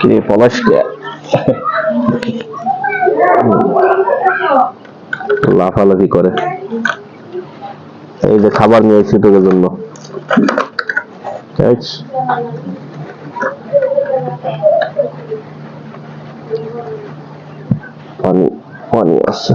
কি পলাশ লাফালাফি করে। এই যে খাবার নিয়ে এসেছি তোদের জন্য। পানি পানি আছে।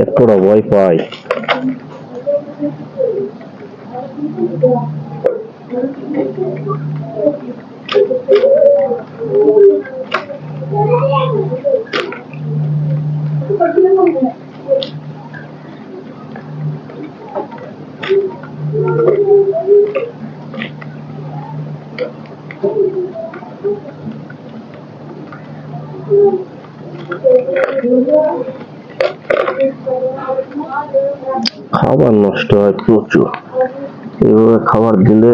ఎక్కడ వైఫై Thank you. খাবার নষ্ট হয় প্রচুর। এভাবে খাবার দিলে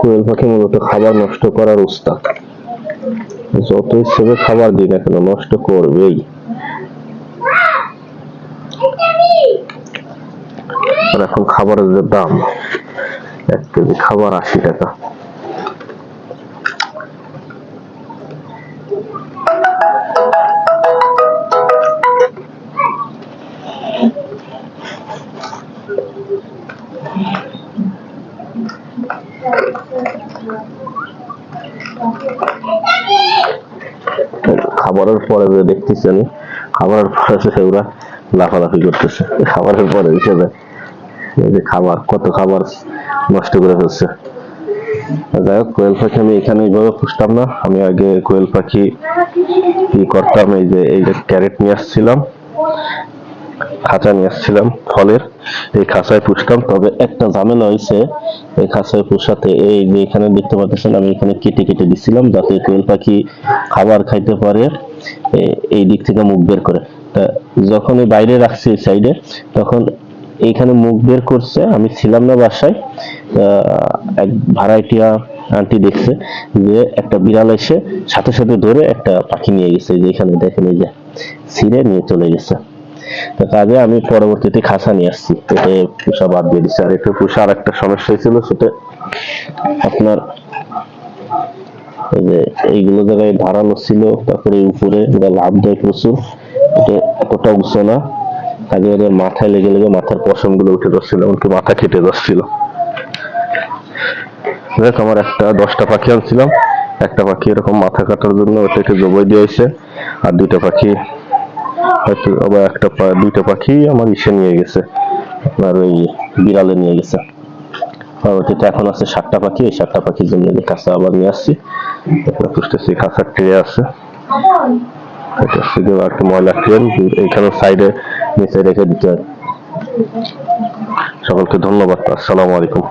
কোয়েল পাখি মূলত খাবার নষ্ট করার উস্তাদ। যত হিসেবে খাবার দিই না কেন, নষ্ট করবেই। এখন খাবারের যে দাম, এক কেজি খাবার আশি টাকা। খাবারের পরে যে দেখতেছি খাবারের পরে যে ওরা লাফালাফি করতেছে। খাবারের পরে হিসেবে এই যে খাবার, কত খাবার নষ্ট করে ফেলছে। যাই হোক, কোয়েল পাখি আমি এখানে এইভাবে পুষতাম না। আমি আগে কোয়েল পাখি কি করতাম, এই যে এই যে ক্যারেট নিয়ে আসছিলাম। খাঁচা নিয়ে আসছিলাম ফলের, এই খাঁচায় পুষতাম। তবে একটা ঝামেলা হয়েছে, এই খাঁচায় পুষাতে, এই যে এখানে দেখতে পাচ্ছেন আমি এখানে কেটে কেটে দিছিলাম যাতে কোয়েল পাখি খাবার খাইতে পারে এই দিক থেকে মুখ বের করে। তা যখন এই বাইরে রাখছি এই সাইডে তখন এইখানে মুখ বের করছে, আমি ছিলাম না বাসায় এক ভাড়াইটিয়া আন্টি দেখছে, যে একটা বিড়াল এসে সাথে সাথে ধরে একটা পাখি নিয়ে গেছে, যে এখানে দেখেন এই যে, ছিঁড়ে নিয়ে চলে গেছে। তো কাজে আমি পরবর্তীতে খাসা নিয়ে আসছি। এতে পুষা বাদ দিয়ে দিচ্ছি আর একটু পুষা আর একটা সমস্যা হয়েছিল সেটা আপনার যে এইগুলো জায়গায় ধারালো ছিল, তারপরে উপরে লাভ দেয় প্রচুর। এটা এতটা উঁচু না। কাজে ওদের মাথায় লেগে লেগে মাথার পশমগুলো উঠে যাচ্ছিল এমনকি মাথা কেটে যাচ্ছিল দেখ আমার একটা দশটা পাখি আনছিলাম। একটা পাখি এরকম মাথা কাটার জন্য ওটাকে জবাই দিয়ে হয়েছে। আর দুইটা পাখি হয়তো আবার একটা দুইটা পাখি আমার ইসে নিয়ে গেছে। আপনার ওই বিড়ালে নিয়ে গেছে। পরবর্তীতে এখন আছে সাতটা পাখি, এই সাতটা পাখির জন্য যে আবার নিয়ে আসছি। এখানে পুষতেছি খাঁচার ট্রে আছে। এটা আর কি ময়লা ট্রেন এইখানে সাইডে, নিচে রেখে দিতে হয়। সকলকে ধন্যবাদ, আসসালামু আলাইকুম।